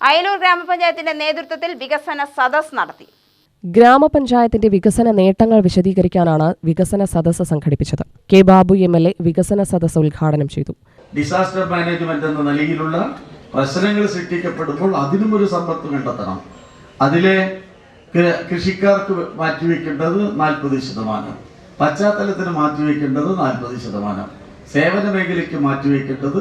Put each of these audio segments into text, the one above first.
അയലൂർ ഗ്രാമപഞ്ചായത്തിന്റെ നേതൃത്വത്തിൽ വികസന സദസ് നടത്തി. ഗ്രാമപഞ്ചായത്തിന്റെ വികസന നേട്ടങ്ങൾ വിശദീകരിക്കാനാണ് വികസന സദസ് സംഘടിപ്പിച്ചത്. K Babu M L A വികസന സദസ് ഉദ്ഘാടനം ചെയ്തു. ഡിസാസ്റ്റർ മാനേജ്മെന്റ് എന്ന നിലയിലുള്ള പ്രശ്നങ്ങൾ സൃഷ്ടിക്കപ്പെടുമ്പോൾ അതിനും ഒരു സമ്പത്ത് കണ്ടെത്തണം. അതിലെ കൃഷിക്കാർക്ക് മാറ്റിവെക്കേണ്ടത് നാൽപ്പത് ശതമാനം. പശ്ചാത്തലത്തിന് മാറ്റിവെക്കേണ്ടത് നാൽപ്പത് ശതമാനം. സേവന മേഖലയ്ക്ക് മാറ്റിവെക്കേണ്ടത്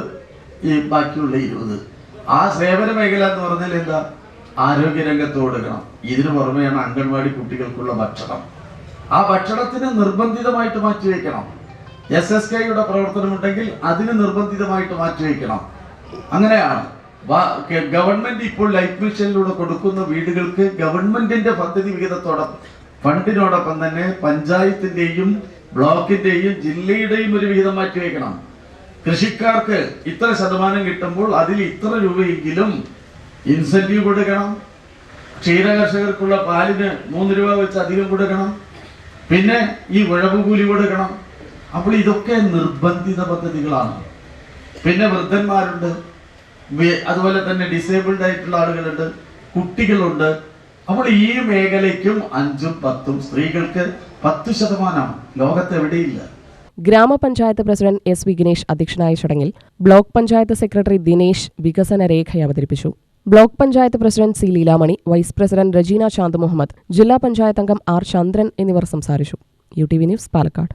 ഈ ബാക്കിയുള്ള ഇരുപത്. ആ സേവന മേഖല എന്ന് പറഞ്ഞാൽ എന്താ? ആരോഗ്യരംഗത്ത് കൊടുക്കണം ഇതിനു പുറമെയാണ് അംഗൻവാടി കുട്ടികൾക്കുള്ള ഭക്ഷണം. ആ ഭക്ഷണത്തിന് നിർബന്ധിതമായിട്ട് മാറ്റിവെക്കണം എസ് എസ് കെയുടെ പ്രവർത്തനമുണ്ടെങ്കിൽ അതിന് നിർബന്ധിതമായിട്ട് മാറ്റി മാറ്റിവെക്കണം അങ്ങനെയാണ്. ഗവൺമെന്റ് ഇപ്പോൾ ലൈഫ് മിഷനിലൂടെ കൊടുക്കുന്ന വീടുകൾക്ക് ഗവൺമെന്റിന്റെ പദ്ധതി വിഹിതത്തോടൊപ്പം ഫണ്ടിനോടൊപ്പം തന്നെ പഞ്ചായത്തിന്റെയും ബ്ലോക്കിന്റെയും ജില്ലയുടെയും ഒരു വിഹിതം മാറ്റിവെക്കണം കൃഷിക്കാർക്ക് ഇത്ര ശതമാനം കിട്ടുമ്പോൾ അതിൽ ഇത്ര രൂപയെങ്കിലും ഇൻസെന്റീവ് കൊടുക്കണം. ക്ഷീര കർഷകർക്കുള്ള പാലിന് മൂന്ന് രൂപ വെച്ച് അധികം കൊടുക്കണം. പിന്നെ ഈ ഉഴവ് കൂലി കൊടുക്കണം. അപ്പോൾ ഇതൊക്കെ നിർബന്ധിത പദ്ധതികളാണ്. പിന്നെ വൃദ്ധന്മാരുണ്ട്. അതുപോലെ തന്നെ ഡിസേബിൾഡ് ആയിട്ടുള്ള ആളുകളുണ്ട്. കുട്ടികളുണ്ട്. അപ്പോൾ ഈ മേഖലയ്ക്കും അഞ്ചും പത്തും സ്ത്രീകൾക്ക് പത്ത് ശതമാനമാണ് ലോകത്ത് എവിടെയില്ല ഗ്രാമപഞ്ചായത്ത് പ്രസിഡന്റ് എസ് വി ഗിനേഷ് അധ്യക്ഷനായ ചടങ്ങിൽ ബ്ലോക്ക് പഞ്ചായത്ത് സെക്രട്ടറി ദിനേശ് വികസന രേഖ അവതരിപ്പിച്ചു. Block panchayat president C Leelamani vice president Rajeena Chand Muhammad ജില്ലാ പഞ്ചായത്ത് അംഗം ആർ ചന്ദ്രൻ എന്നിവർ സംസാരിച്ചു. U T V news Palakkad.